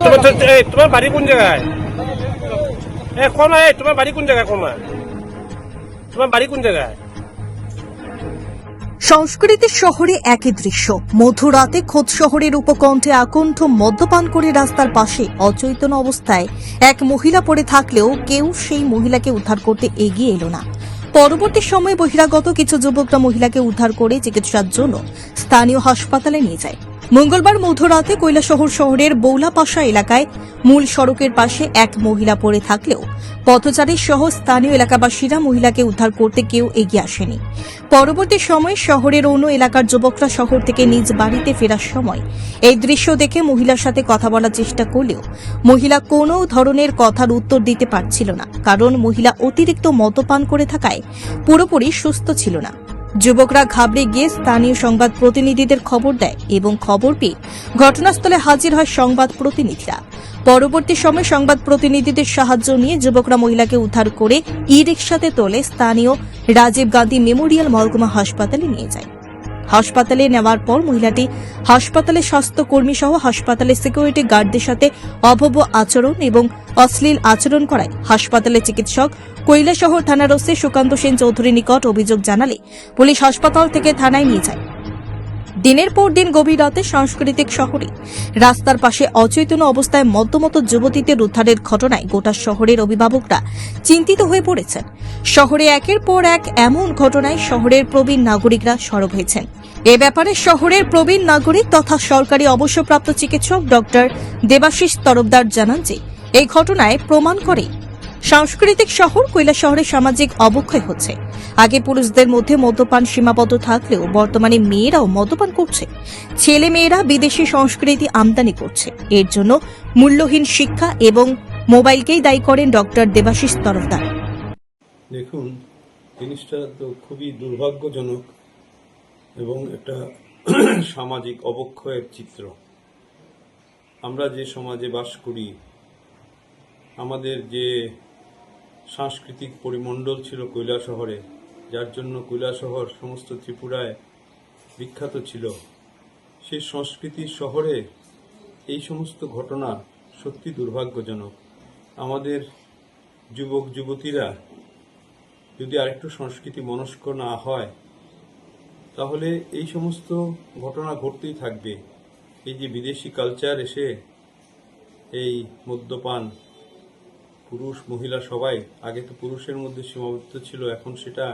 তোমার বাড়ি কোন জায়গায়? এ এই, তোমার বাড়ি কোন জায়গায় কোনা তোমার বাড়ি কোন জায়গায়? সংস্কৃতির শহরে একই দৃশ্য। মধ্যরাতে খোদ শহরের উপকণ্ঠে আকণ্ঠ মদ্যপান করে রাস্তার পাশে অচৈতন্য অবস্থায় এক মহিলা পড়ে থাকলেও কেউ সেই মহিলাকে উদ্ধার করতে এগিয়ে এলো না। পরবর্তী সময়ে বহিরাগত কিছু যুবকরা মহিলাকে উদ্ধার করে চিকিৎসার জন্য স্থানীয় হাসপাতালে নিয়ে যায়। মঙ্গলবার মধ্যরাতে কৈলাসহর শহরের বৌলাপাশা এলাকায় মূল সড়কের পাশে এক মহিলা পড়ে থাকলেও পথচারী সহ স্থানীয় এলাকাবাসীরা মহিলাকে উদ্ধার করতে কেউ এগিয়ে আসেনি। পরবর্তী সময়ে শহরের অন্য এলাকার যুবকরা শহর থেকে নিজ বাড়িতে ফেরার সময় এই দৃশ্য দেখে মহিলার সাথে কথা বলার চেষ্টা করলেও মহিলা কোনো ধরনের কথার উত্তর দিতে পারছিল না, কারণ মহিলা অতিরিক্ত মদ্যপান করে থাকায় পুরোপুরি সুস্থ ছিল না। যুবকরা ঘাবড়ে গিয়ে স্থানীয় সংবাদ প্রতিনিধিদের খবর দেয় এবং খবর পেয়ে ঘটনাস্থলে হাজির হয় সংবাদ প্রতিনিধিরা। পরবর্তী সময় সংবাদ প্রতিনিধিদের সাহায্য নিয়ে যুবকরা মহিলাকে উদ্ধার করে ই রিক্সাতে তোলে। স্থানীয় রাজীব গান্ধী মেমোরিয়াল মহকুমা হাসপাতালে নিয়ে যায়। হাসপাতালে নেওয়ার পর মহিলাটি হাসপাতালে স্বাস্থ্যকর্মী সহ হাসপাতালের সিকিউরিটি গার্ডদের সাথে অভব্য আচরণ এবং অশ্লীল আচরণ করায়। হাসপাতালে চিকিৎসক কৈলাসহর থানার ওসি সুকান্ত সেন চৌধুরীর নিকট অভিযোগ জানালে পুলিশ হাসপাতাল থেকে থানায় নিয়ে যায়। দিনের পর দিন গভীর রাতে সাংস্কৃতিক শহরে, রাস্তার পাশে অচৈতন্য অবস্থায় মদ্যমত যুবতীদের উদ্ধারের ঘটনায় গোটা শহরের অভিভাবকরা চিন্তিত হয়ে পড়েছেন। শহরে একের পর এক এমন ঘটনায় শহরের প্রবীণ নাগরিকরা সরব হয়েছেন। এ ব্যাপারে শহরের প্রবীণ নাগরিক তথা সরকারি অবসরপ্রাপ্ত চিকিৎসক ডক্টর দেবাশিস তরফদার জানান যে, এই ঘটনায় প্রমাণ করে সাংস্কৃতিক শহর কৈলা শহরে সামাজিক অবক্ষয় হচ্ছে। আগে পুরুষদের মধ্যে মদ্যপান সীমাবদ্ধ থাকলেও বর্তমানে মেয়েরাও মদ্যপান করছে। ছেলে মেয়েরা বিদেশি সংস্কৃতি আমদানি করছে। এর জন্য মূল্যহীন শিক্ষা এবং মোবাইলকেই দায়ী করেন ডক্টর দেবাশিস তরফদার। দেখুন, জিনিসটা তো খুবই দুর্ভাগ্যজনক। এবং একটা সামাজিক অবক্ষয়ের চিত্র। আমরা যে সমাজে বাস করি, আমাদের যে সাংস্কৃতিক পরিমণ্ডল ছিল কৈলা শহরে যার জন্য কৈলা শহর সমস্ত ত্রিপুরায় বিখ্যাত ছিল, সেই সংস্কৃতির শহরে এই সমস্ত ঘটনা সত্যি দুর্ভাগ্যজনক। আমাদের যুবক যুবতীরা যদি আরেকটু সংস্কৃতি মনস্ক না হয় তাহলে এই সমস্ত ঘটনা ঘটতেই থাকবে। এই যে বিদেশি কালচার এসে এই মদ্যপান পুরুষ, মহিলা সবাই, আগে তো পুরুষের মধ্যে সীমাবদ্ধ ছিল, এখন সেটা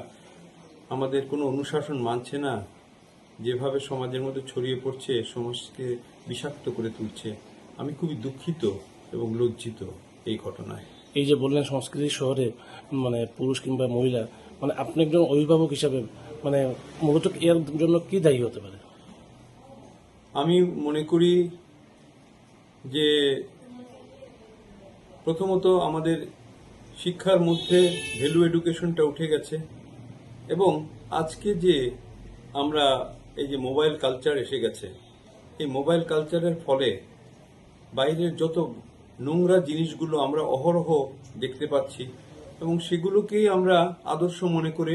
আমাদের কোনো অনুশাসন মানছে না। যেভাবে সমাজের মধ্যে ছড়িয়ে পড়ছে, সমাজকে বিষাক্ত করে তুলছে। আমি খুবই দুঃখিত এবং লজ্জিত এই ঘটনায়। এই যে বললেন সংস্কৃতি শহরে মানে পুরুষ কিংবা মহিলা মানে আপনি একজন অভিভাবক হিসাবে মানে মূলত এর জন্য কি দায়ী হতে পারে? আমি মনে করি যে প্রথমত আমাদের শিক্ষার মধ্যে ভ্যালু এডুকেশনটা উঠে গেছে এবং আজকে যে আমরা এই যে মোবাইল কালচার এসে গেছে, এই মোবাইল কালচারের ফলে বাইরের যত নোংরা জিনিসগুলো আমরা অহরহ দেখতে পাচ্ছি এবং সেগুলোকেই আমরা আদর্শ মনে করে